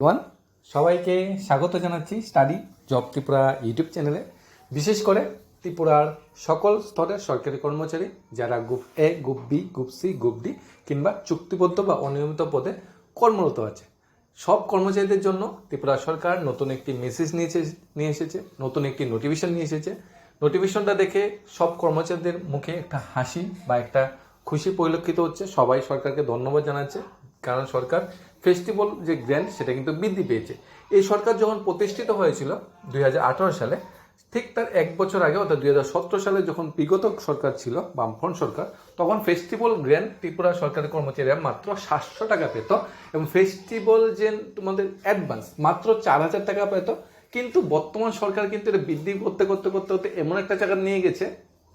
One সবাইকে স্বাগত জানাচ্ছি স্টাডি জব ত্রিপুরা ইউটিউব চ্যানেলে। বিশেষ করে ত্রিপুরার সকল স্তরের সরকারি কর্মচারী, যারা group A group B group C group D কিংবা চুক্তিবদ্ধ বা অনিয়মিত পদে কর্মরত আছে। সব কর্মচারীদের জন্য ত্রিপুরা সরকার নতুন একটি মেসেজ নিয়েছে নিয়ে এসেছে, নতুন একটি নোটিফিকেশন নিয়ে এসেছে। নোটিফিকেশনটা দেখে সব কর্মচারীদের মুখে একটা হাসি বা একটা খুশি পরিলক্ষিত হচ্ছে। সবাই সরকারকে ধন্যবাদ জানাচ্ছে, কারণ সরকার ফেস্টিভ্যাল যে গ্র্যান্ড সেটা কিন্তু বৃদ্ধি পেয়েছে। এই সরকার যখন প্রতিষ্ঠিত হয়েছিল দু হাজার আঠারো সালে, ঠিক তার এক বছর আগে, অর্থাৎ দু হাজার সতেরো সালে যখন বিগত সরকার ছিল, বামফ্রন্ট সরকার, তখন ফেস্টিভ্যাল গ্র্যান্ড ত্রিপুরা সরকারের কর্মচারীরা মাত্র সাতশো টাকা পেত এবং ফেস্টিভ্যাল যে তোমাদের অ্যাডভান্স মাত্র চার হাজার টাকা পেত। কিন্তু বর্তমান সরকার কিন্তু এটা বৃদ্ধি করতে করতে করতে করতে এমন একটা জায়গা নিয়ে গেছে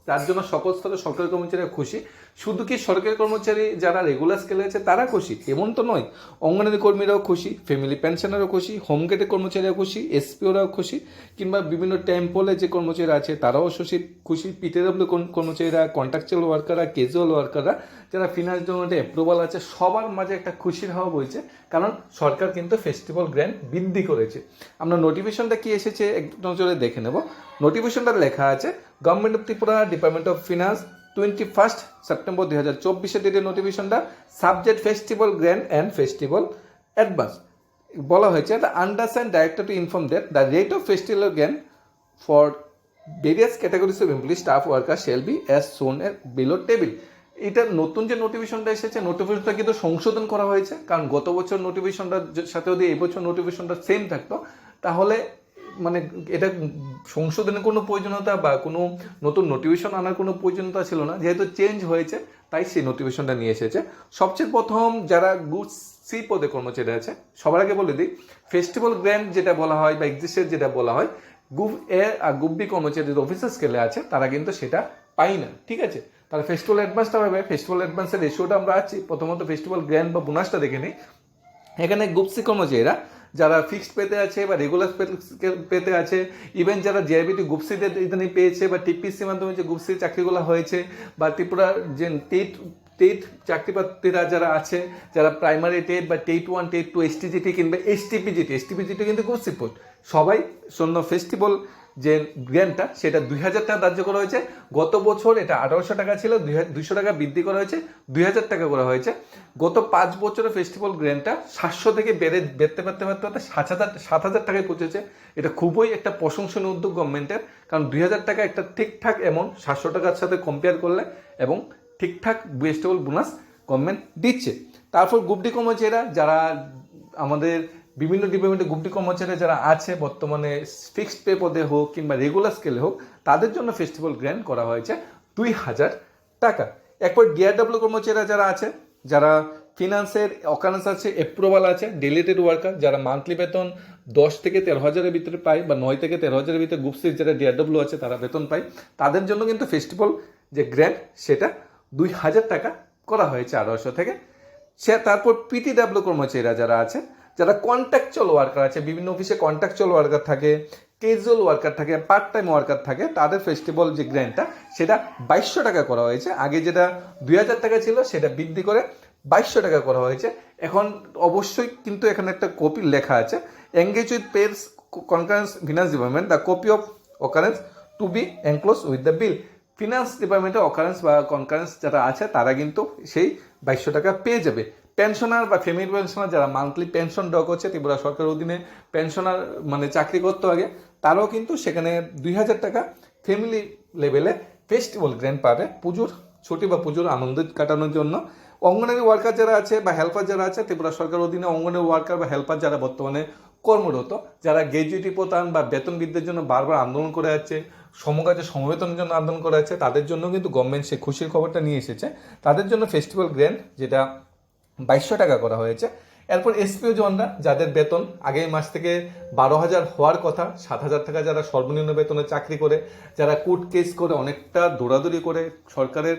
তার জন্য সকল স্তরের সরকারি কর্মচারীরা খুশি। শুধু কি সরকারি কর্মচারী যারা রেগুলার স্কেলে আছে, তারা খুশি? এমন তো নয়। অঙ্গনারী কর্মীরাও খুশি ফ্যামিলি পেনশনারও খুশি হোম গেটের কর্মচারীরাও খুশি এসপিওরাও খুশি, কিংবা বিভিন্ন টেম্পলে যে কর্মচারীরা আছে, তারাও খুশি খুশি। পিটিডব্লিউ কর্মচারীরা কন্ট্রাকচুয়াল ওয়ার্কাররা ক্যাজুয়াল ওয়ার্কাররা যারা ফিনান্স ডোমেন্টে অ্যাপ্রুভাল আছে, সবার মাঝে একটা খুশির হাওয়া বইছে। কারণ সরকার কিন্তু ফেস্টিভ্যাল গ্র্যান্ড বৃদ্ধি করেছে। আমরা নোটিফিকেশনটা কি এসেছে এক নজরে দেখে নেব। নোটিফিকেশনটা লেখা আছে government of Tripura department of finance twenty first September দুই হাজার চব্বিশে ডেটের নোটিফিকেশনটা subject festival grand and festival advance বলা হয়েছে the understand director to inform that the rate of festival grand for various categories of employee staff worker shall be as shown below table এটা নতুন যে নোটিফিকেশনটা এসেছে নোটিফিকেশনটা কিন্তু সংশোধন করা হয়েছে, কারণ গত বছর নোটিফিকেশনটার সাথে যদি এই বছর নোটিফিকেশনটা সেম থাকতো, তাহলে মানে এটা সংশোধনের কোনো প্রয়োজনীয়তা বা কোনো নতুন নোটিফিকেশন আনার কোনো প্রয়োজনীয়তা ছিল না। যেহেতু চেঞ্জ হয়েছে, তাই সেই নোটিফিকেশনটা নিয়ে এসেছে। সবচেয়ে প্রথম যারা গুড সি পদে কর্মচারী আছে, সবার আগে বলে দিই ফেস্টিভ্যাল গ্র্যান্ড যেটা বলা হয় বা এক্সিস্টের যেটা বলা হয় গ্রুপ এ আর গ্রুপ বি কর্মচারী অফিসার স্কেলে আছে, তারা কিন্তু সেটা পাই না, ঠিক আছে? তাহলে ফেস্টিভ্যাল অ্যাডভান্সটা পাবে ফেস্টিভ্যাল অ্যাডভান্সের রেশিওটা আমরা আছি। প্রথমত ফেস্টিভ্যাল গ্র্যান্ড বা বোনাসটা দেখে নিই। এখানে গ্রুপ সি কর্মচারীরা যারা ফিক্সড পেতে আছে বা রেগুলার পেতে আছে ইভেন যারা জিআইবিটি গুপসিতে ইদানি পেয়েছে বা টিপিসি মাধ্যমে যে গুপসি চাকরিগুলো হয়েছে বা ত্রিপুরা যে টেট টেট চাকরিপ্রার্থীরা যারা আছে, যারা প্রাইমারি টেট বা TET one TET two STGT কিংবা এসটিপিজিটি এসটিপিজিটি কিন্তু গুপসি পোস্ট সবাই শূন্য ফেস্টিভ্যাল যে গ্র্যান্ডটা সেটা দুই হাজার টাকা ধার্য করা হয়েছে। গত বছর এটা আঠারোশো টাকা ছিল দুইশো টাকা বৃদ্ধি করা হয়েছে, দুই হাজার টাকা করা হয়েছে। গত পাঁচ বছরের ফেস্টিভ্যাল গ্র্যান্ডটা সাতশো থেকে বেড়ে, বেড়তে পারতে পারতে পারতে সাত হাজার সাত হাজার টাকায় পৌঁছেছে। এটা খুবই একটা প্রশংসনীয় উদ্যোগ গভর্নমেন্টের কারণ দুই হাজার টাকা একটা ঠিকঠাক এমন সাতশো টাকার সাথে কম্পেয়ার করলে এবং ঠিকঠাক ফেস্টিভ্যাল বোনাস গভর্নমেন্ট দিচ্ছে। তারপর গ্রুপডি কর্মচারীরা, যারা আমাদের বিভিন্ন ডিপার্টমেন্টে গ্রুপডি কর্মচারী যারা আছে, বর্তমানে ফিক্সড পে পদে হোক কিংবা রেগুলার স্কেলে হোক, তাদের জন্য ফেস্টিভ্যাল গ্র্যান্ড করা হয়েছে দুই হাজার টাকা। একবার ডিআরডব্লিউ কর্মচারীরা যারা আছে, যারা ফিনান্সের অকারেন্স আছে অ্যাপ্রুভাল আছে ডেলিটেড ওয়ার্কার যারা মান্থলি বেতন দশ থেকে তেরো হাজারের ভিতরে পায় বা নয় থেকে তেরো হাজারের ভিতরে গ্রুপ যারা ডিআরডব্লিউ আছে, তারা বেতন পায়। তাদের জন্য কিন্তু ফেস্টিভ্যাল যে গ্র্যান্ড সেটা দুই হাজার টাকা করা হয়েছে আড়াইশো থেকে। সে তারপর পিটিডাব্লিউ কর্মচারীরা যারা আছে যারা কন্ট্রাকচুয়াল ওয়ার্কার আছে, বিভিন্ন অফিসে কন্ট্রাকচুয়াল ওয়ার্কার থাকে কেজুয়াল ওয়ার্কার থাকে পার্ট টাইম ওয়ার্কার থাকে, তাদের ফেস্টিভ্যাল যে গ্র্যান্ডটা সেটা বাইশশো টাকা করা হয়েছে। আগে যেটা দুই হাজার টাকা ছিল, সেটা বৃদ্ধি করে বাইশশো টাকা করা হয়েছে। এখন অবশ্যই কিন্তু এখানে একটা কপি লেখা আছে। Engage with pairs concurrence finance department the copy of occurrence to be enclose with the bill finance ডিপার্টমেন্টের অকারেন্স বা কনকারেন্স যারা আছে, তারা কিন্তু সেই বাইশশো টাকা পেয়ে যাবে। পেনশনার বা ফ্যামিলি পেনশনার যারা মান্থলি পেনশন ড্র করছে ত্রিপুরা সরকারের অধীনে পেনশনার মানে চাকরি করতো আগে, তারাও কিন্তু সেখানে দুই হাজার টাকা ফ্যামিলি লেভেলে ফেস্টিভ্যাল গ্র্যান্ড পাবে পুজোর, ছুটি বা পুজোর আনন্দ কাটানোর জন্য। অঙ্গনারী ওয়ার্কার যারা আছে বা হেল্পার যারা আছে, ত্রিপুরা সরকার অধীনে অঙ্গনারী ওয়ার্কার বা হেল্পার যারা বর্তমানে কর্মরত, যারা গ্র্যাজুয়েটি প্রদান বা বেতন বৃদ্ধির জন্য বারবার আন্দোলন করে যাচ্ছে, সমকাজে সমবেতনের জন্য আন্দোলন করে যাচ্ছে, তাদের জন্য কিন্তু গভর্নমেন্ট সে খুশির খবরটা নিয়ে এসেছে। তাদের জন্য ফেস্টিভ্যাল গ্র্যান্ড যেটা বাইশশো টাকা করা হয়েছে। এরপর এসপিও জনরা যাদের বেতন আগের মাস থেকে বারো হাজার হওয়ার কথা, সাত হাজার টাকা যারা সর্বনিম্ন বেতনে চাকরি করে, যারা কোর্ট কেস করে অনেকটা দৌড়াদৌড়ি করে, সরকারের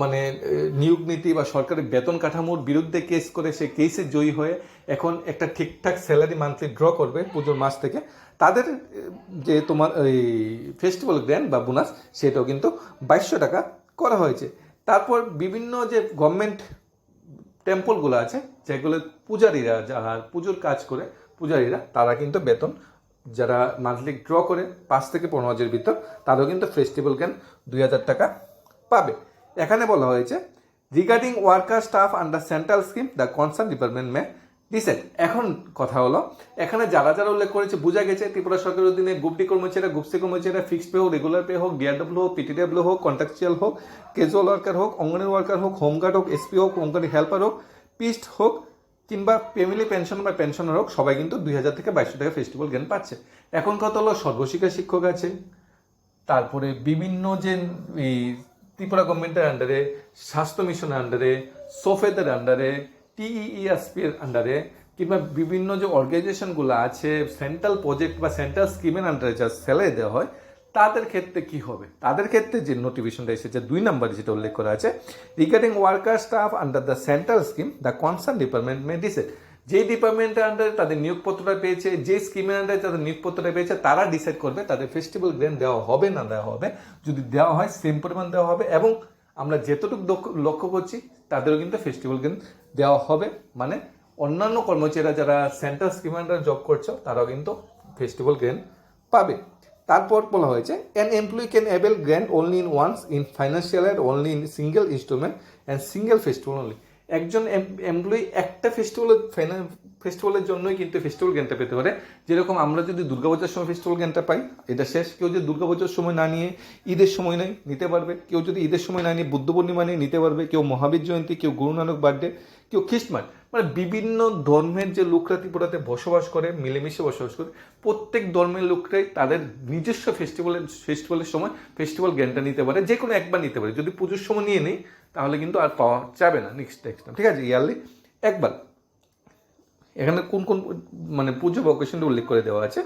মানে নিয়োগ নীতি বা সরকারের বেতন কাঠামোর বিরুদ্ধে কেস করে, সে কেসে জয়ী হয়ে এখন একটা ঠিকঠাক স্যালারি মান্থলি ড্র করবে পুজোর মাস থেকে। তাদের, যে তোমার এই ফেস্টিভ্যাল গ্র্যান্ড বা বোনাস সেটাও কিন্তু বাইশশো টাকা করা হয়েছে। তারপর বিভিন্ন যে গভর্নমেন্ট টেম্পলগুলো আছে, যেগুলো পূজারীরা যারা পুজোর কাজ করে, পূজারীরা, তারা কিন্তু বেতন, যারা মান্থলি ড্র করে, পাঁচ থেকে পনেরো হাজার ভিতর, তারাও কিন্তু ফেস্টিভ্যাল জ্ঞান দুই হাজার টাকা পাবে। এখানে বলা হয়েছে regarding worker staff under central scheme the concern department may decide এখন কথা হলো, এখানে যারা যারা উল্লেখ করেছে, বোঝা গেছে ত্রিপুরা সরকারের অধীনে গুপডি কর্মচারীরা গুপসি কর্মচারীরা ফিক্সড পে হোক রেগুলার পে হোক ডিআরডব্লিউ হোক পিটিডব্লিউ হোক কন্ট্রাকচুয়াল হোক ক্যাজুয়াল ওয়ার্কার হোক অঙ্গনের ওয়ার্কার হোক হোমগার্ড হোক এসপি হোক অঙ্গনের হেল্পার হোক পিস্ট হোক, কিংবা ফ্যামিলি পেনশন বা পেনশনার হোক, সবাই কিন্তু দুই হাজার থেকে বাইশশো টাকা ফেস্টিভ্যাল জ্ঞান পাচ্ছে। এখন কথা হলো, সর্বশিক্ষা শিক্ষক আছে, তারপরে বিভিন্ন যে এই ত্রিপুরা গভর্নমেন্টের আন্ডারে স্বাস্থ্য মিশনের আন্ডারে সোফেদের আন্ডারে টিইএসপি এর আন্ডারে কিংবা বিভিন্ন যে অর্গানাইজেশনগুলো আছে সেন্ট্রাল প্রজেক্ট বা সেন্ট্রাল স্কিমের আন্ডারে যা স্যালারি দেওয়া হয়, তাদের ক্ষেত্রে কি হবে? তাদের ক্ষেত্রে যে নোটিফিকেশনটা এসেছে, দুই নম্বরে যেটা উল্লেখ করা আছে regarding worker staff under the central scheme the concern department may decide যে ডিপার্টমেন্টের আন্ডারে তাদের নিয়োগপত্রটা পেয়েছে যে স্কিমের আন্ডারে তাদের নিয়োগপত্রটা পেয়েছে, তারা ডিসাইড করবে, তাদের ফেস্টিভ্যাল গ্র্যান্ড দেওয়া হবে না দেওয়া হবে। যদি দেওয়া হয় সেম পরিমাণ দেওয়া হবে এবং আমরা যেতটুকু লক্ষ্য করছি, তাদেরও কিন্তু ফেস্টিভ্যাল কিন্তু দেওয়া হবে। মানে অন্যান্য কর্মচারীরা যারা সেন্ট্রাল স্কিম জব করছ, তারাও কিন্তু ফেস্টিভ্যাল গ্রেন পাবে। তারপর বলা হয়েছে an employee can avail grand only in once in financial add only in single installment and single festival only একজন এমপ্লয়ি একটা ফেস্টিভ্যালের ফেস্টিভ্যালের জন্যই কিন্তু ফেস্টিভ্যাল জ্ঞানটা পেতে পারে। যেরকম আমরা যদি দুর্গাপূজার সময় ফেস্টিভ্যাল জ্ঞানটা পাই, এটা শেষ। কেউ যদি দুর্গাপূজার সময় না নিয়ে ঈদের সময় নেই নিতে পারবে। কেউ যদি ঈদের সময় না নিয়ে বুদ্ধ পূর্ণিমা নিয়ে নিতে পারবে। কেউ মহাবীর জয়ন্তী, কেউ গুরু নানক বার্থডে, কেউ খ্রিস্টমাস। মানে বিভিন্ন ধর্মের যে লোকরা ত্রিপুরাতে বসবাস করে, মিলেমিশে বসবাস করে, প্রত্যেক ধর্মের লোকরাই তাদের নিজস্ব ফেস্টিভ্যালের ফেস্টিভ্যালের সময় ফেস্টিভ্যাল জ্ঞানটা নিতে পারে। যে কোনো একবার নিতে পারে। যদি পুজোর সময় নিয়ে নেই তাহলে কিন্তু আর পাওয়া যাবে না নেক্সট নেক্সট ঠিক আছে? ইয়ারলি একবার। এখানে কোন কোন মানে পুজো বা উল্লেখ করে দেওয়া আছে।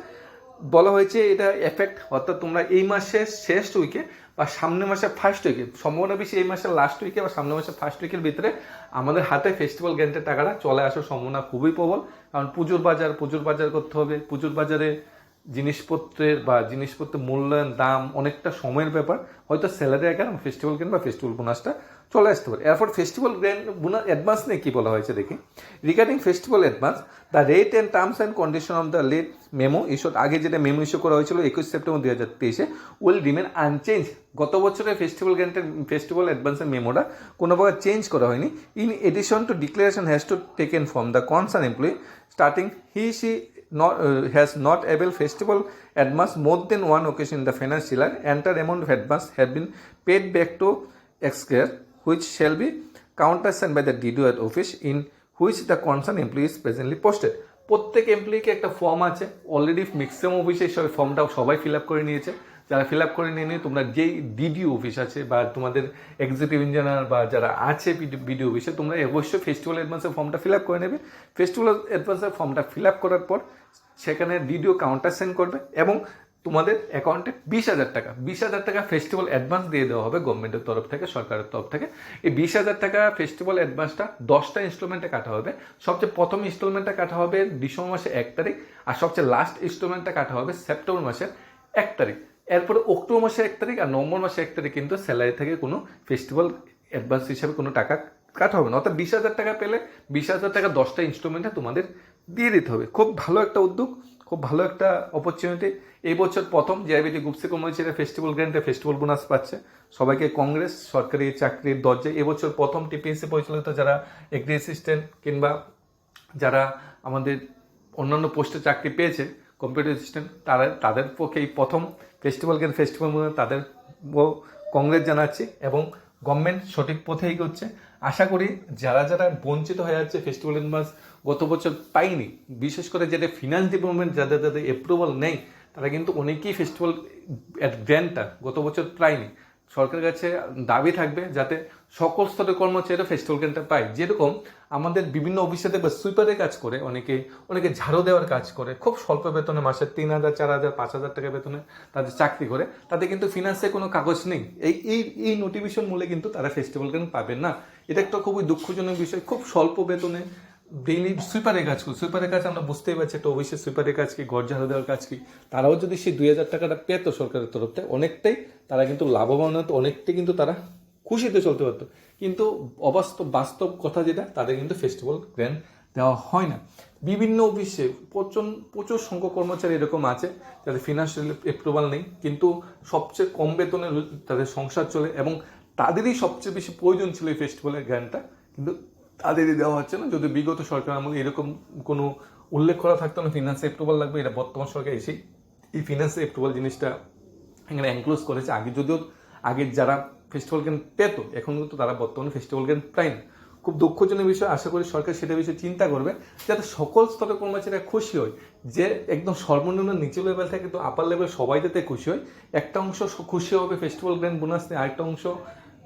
বলা হয়েছে এটা এফেক্ট অর্থাৎ তোমরা এই মাসের শেষ উইকে বা সামনের মাসের ফার্স্ট উইকে সম্ভাবনা বেশি এই মাসের লাস্ট উইকে বা সামনের মাসের ফার্স্ট উইকের ভিতরে আমাদের হাতে ফেস্টিভ্যাল গ্যান্টের টাকাটা চলে আসার সম্ভাবনা খুবই প্রবল। কারণ পুজোর বাজার পুজোর বাজার করতে হবে। পুজোর বাজারে জিনিসপত্রের বা জিনিসপত্রের মূল্যায়ন, দাম অনেকটা সময়ের ব্যাপার। হয়তো স্যালারি আকার ফেস্টিভ্যাল গ্যান বা ফেস্টিভ্যাল বোনাসটা চলে আসতে পারে। এরপর ফেস্টিভ্যাল গ্র্যান্ড বোনাস অ্যাডভান্স নিয়ে কী বলা হয়েছে দেখি। Regarding festival advance the rate and terms and condition of the let memo issue আগে যেটা মেমো ইস্যু করা হয়েছিল একুশ সেপ্টেম্বর দু হাজার তেইশে উইল রিমেন আনচেঞ্জ গত বছরের ফেস্টিভ্যাল গ্র্যান্টের ফেস্টিভ্যাল অ্যাডভান্সের মেমোটা কোনো প্রকার চেঞ্জ করা হয়নি। In addition to declaration has to taken from the concern employee starting he she not uh, has not able festival advance more than one occasion in the financial year enter amount of advance have been paid back to which shall be countersigned by the DDO at office in which the concerned employee is presently posted. প্রত্যেক এমপ্লয়িকে একটা form আছে। Already maximum অফিসে সবাই ফর্মটা সবাই fill up করে নিয়েছে। যারা ফিল আপ করে নিয়ে তোমরা যেই ডিডিও অফিস আছে বা তোমাদের এক্সিকিউটিভ ইঞ্জিনিয়ার বা যারা আছে বিডিও অফিসে তোমরা অবশ্যই ফেস্টিভ্যাল অ্যাডভান্সের ফর্মটা ফিল আপ করে নেবে। ফেস্টিভ্যাল অ্যাডভান্সের ফর্মটা ফিল আপ করার পর সেখানে ডিডিও কাউন্টার সেন্ড করবে এবং তোমাদের অ্যাকাউন্টে বিশ হাজার টাকা। বিশ হাজার টাকা ফেস্টিভ্যাল অ্যাডভান্স দিয়ে দেওয়া হবে গভর্নমেন্টের তরফ থেকে, সরকারের তরফ থেকে। এই বিশ হাজার টাকা ফেস্টিভ্যাল অ্যাডভান্সটা দশটা ইনস্টলমেন্টে কাটা হবে। সবচেয়ে প্রথম ইনস্টলমেন্টটা কাটা হবে ডিসেম্বর মাসে এক তারিখ আর সবচেয়ে লাস্ট ইনস্টলমেন্টটা কাটা হবে সেপ্টেম্বর মাসের এক তারিখ। এরপরে অক্টোবর মাসে এক তারিখ আর নভেম্বর মাসে এক তারিখ কিন্তু স্যালারি থেকে কোনো ফেস্টিভ্যাল অ্যাডভান্স হিসাবে কোনো টাকা কাটা হবে না। অর্থাৎ বিশ হাজার টাকা পেলে বিশ হাজার টাকা দশটা ইনস্টলমেন্টে তোমাদের দিয়ে দিতে হবে। খুব ভালো একটা উদ্যোগ। খুব ভালো একটা অপরচুনিটি এই বছর প্রথম জিআইবিটি গুপসি কর্মচারীরা ফেস্টিভ্যাল গ্র্যান্ডে ফেস্টিভ্যাল বোনাস পাচ্ছে। সবাইকে কংগ্রেস সরকারি চাকরির দরজায়। এবছর প্রথম টিপিএসসি পরিচালিত যারা এগ্রি অ্যাসিস্ট্যান্ট কিংবা যারা আমাদের অন্যান্য পোস্টে চাকরি পেয়েছে কম্পিউটার অ্যাসিস্ট্যান্ট তারা, তাদের পক্ষে এই প্রথম ফেস্টিভ্যাল গ্র্যান্ড ফেস্টিভ্যাল তাদের কংগ্রেস জানাচ্ছি এবং গভর্নমেন্ট সঠিক পথে এগোচ্ছে আশা করি যারা যারা বঞ্চিত হয়ে যাচ্ছে ফেস্টিভ্যাল মাস গত বছর পাইনি। বিশেষ করে যেটা ফিনান্স ডিপার্টমেন্ট যাদের যাদের অ্যাপ্রুভাল নেই, তারা কিন্তু অনেকেই ফেস্টিভ্যাল গ্র্যান্ডটা গত বছর পায়নি। সরকারের কাছে দাবি থাকবে যাতে সকল স্তরের কর্মচারীরা ফেস্টিভ্যাল গ্র্যান্ডটা পায়। যেরকম আমাদের বিভিন্ন অফিসে দেখবে সুইপারের কাজ করে, অনেকে অনেকে ঝাড়ু দেওয়ার কাজ করে, খুব স্বল্প বেতনে মাসে তিন হাজার, চার হাজার, পাঁচ হাজার টাকা বেতনে তাদের চাকরি করে। তাদের কিন্তু ফিনান্সে কোনো কাগজ নেই। এই এই এই নোটিফিকেশন মূলে কিন্তু তারা ফেস্টিভ্যাল গ্র্যান্ড পাবেন না। এটা একটা খুবই দুঃখজনক বিষয়। খুব স্বল্প বেতনে ডেইলি সুইপারের কাজ করি। সুইপারের কাজ আমরা বুঝতেই পারছি একটা অফিসের সুইপারের কাজ কি ঘর ঝাড়ু দেওয়ার কাজ কি। তারাও যদি সেই দুই হাজার টাকাটা পেত সরকারের তরফ থেকে, অনেকটাই তারা কিন্তু লাভবান হতো, অনেকটাই কিন্তু তারা খুশিতে চলতে পারতো। কিন্তু অবাস্তব, বাস্তব কথা যেটা, তাদের কিন্তু ফেস্টিভ্যাল গ্র্যান্ড দেওয়া হয় না। বিভিন্ন অফিসে প্রচুর প্রচুর সংখ্যক কর্মচারী এরকম আছে, যাদের ফিনান্সিয়াল অ্যাপ্রুভাল নেই, কিন্তু সবচেয়ে কম বেতনে তাদের সংসার চলে এবং তাদেরই সবচেয়ে বেশি প্রয়োজন ছিল এই ফেস্টিভ্যালের জ্ঞানটা কিন্তু তাদেরই দেওয়া হচ্ছে না। যদি বিগত সরকার আমলে এরকম কোনো উল্লেখ করা থাকতো না ফিনান্স অ্যাপ্রুভাল লাগবে, এটা বর্তমান সরকার এসেই এই ফিনান্স অ্যাপ্রুভাল জিনিসটা এখানে এনক্লোজ করেছে। আগে যদিও, আগে যারা ফেস্টিভ্যাল গেম পেত, এখন কিন্তু তারা বর্তমানে ফেস্টিভ্যাল গেম পায় না। খুব দুঃখজনক বিষয়, আশা করি সরকার সেটা বিষয়ে চিন্তা করবে, যাতে সকল স্তরের কর্মচারীরা খুশি হয়, যে একদম সর্বনিম্ন নিচু লেভেল থেকে তো আপার লেভেল সবাই যাতে খুশি হয়, একটা অংশ খুশি হবে ফেস্টিভ্যাল গ্র্যান্ড বোনাস নিয়ে, আরেকটা অংশ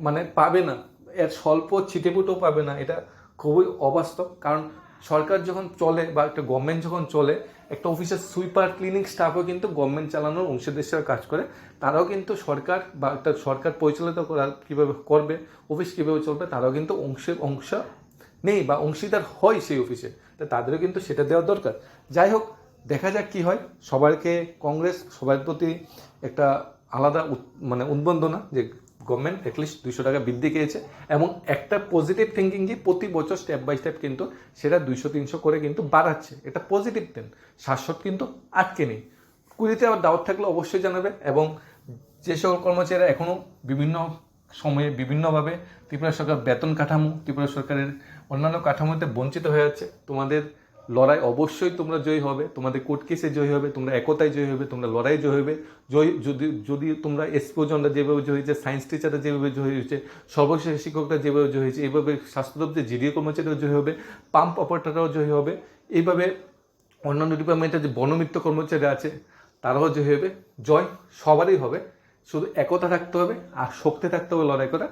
মানে পাবে না। এর স্বল্প ছিটেপুটেও পাবে না, এটা খুবই অবাস্তব। কারণ সরকার যখন চলে বা একটা গভর্নমেন্ট যখন চলে, একটা অফিসের সুইপার ক্লিনিক স্টাফও কিন্তু গভর্নমেন্ট চালানোর অংশীদার হিসেবে কাজ করে। তারাও কিন্তু সরকার বা একটা সরকার পরিচালিত করা কীভাবে করবে অফিস কীভাবে চলবে, তারাও কিন্তু অংশের অংশ নেই বা অংশীদার হয় সেই অফিসে তো তাদেরও কিন্তু সেটা দেওয়া দরকার। যাই হোক, দেখা যাক কি হয়। সবাইকে, কংগ্রেস সবার প্রতি একটা আলাদা মানে উদ্বন্দনা যে গভর্নমেন্ট অ্যাটলিস্ট দুইশো টাকা বৃদ্ধি পেয়েছে এবং একটা পজিটিভ থিঙ্কিং কি প্রতি বছর স্টেপ বাই স্টেপ কিন্তু সেটা দুইশো, তিনশো করে কিন্তু বাড়াচ্ছে। এটা পজিটিভ দেন শাশ্বত কিন্তু আটকে নেই। কুড়িতে আবার দাওয়াত থাকলে অবশ্যই জানাবে এবং যে সকল কর্মচারীরা এখনও বিভিন্ন সময়ে বিভিন্নভাবে ত্রিপুরা সরকার বেতন কাঠামো, ত্রিপুরা সরকারের অন্যান্য কাঠামোতে বঞ্চিত হয়ে যাচ্ছে তোমাদের লড়াই অবশ্যই তোমরা জয়ী হবে, তোমাদের কোর্ট কেসে জয়ী হবে, তোমরা একতায় জয়ী হবে, তোমরা লড়াই জয়ী হবে। জয়ী যদি যদি তোমরা এসপিওজনরা যেভাবে জয়ী হয়েছে সায়েন্স টিচাররা যেভাবে জয়ী হয়েছে, সর্বশেষ শিক্ষকরা যেভাবে জয়ী হয়েছে এইভাবে স্বাস্থ্য দপ্তরের জিডিও কর্মচারীরাও জয়ী হবে পাম্প অপারেটররাও জয়ী হবে, এইভাবে অন্যান্য ডিপার্টমেন্টের যে বনমিত্র কর্মচারী আছে, তারাও জয়ী হবে। জয় সবারই হবে। শুধু একতা থাকতে হবে আর শক্তি থাকতে হবে লড়াই করা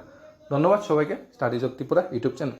ধন্যবাদ সবাইকে। Study of Tripura YouTube channel.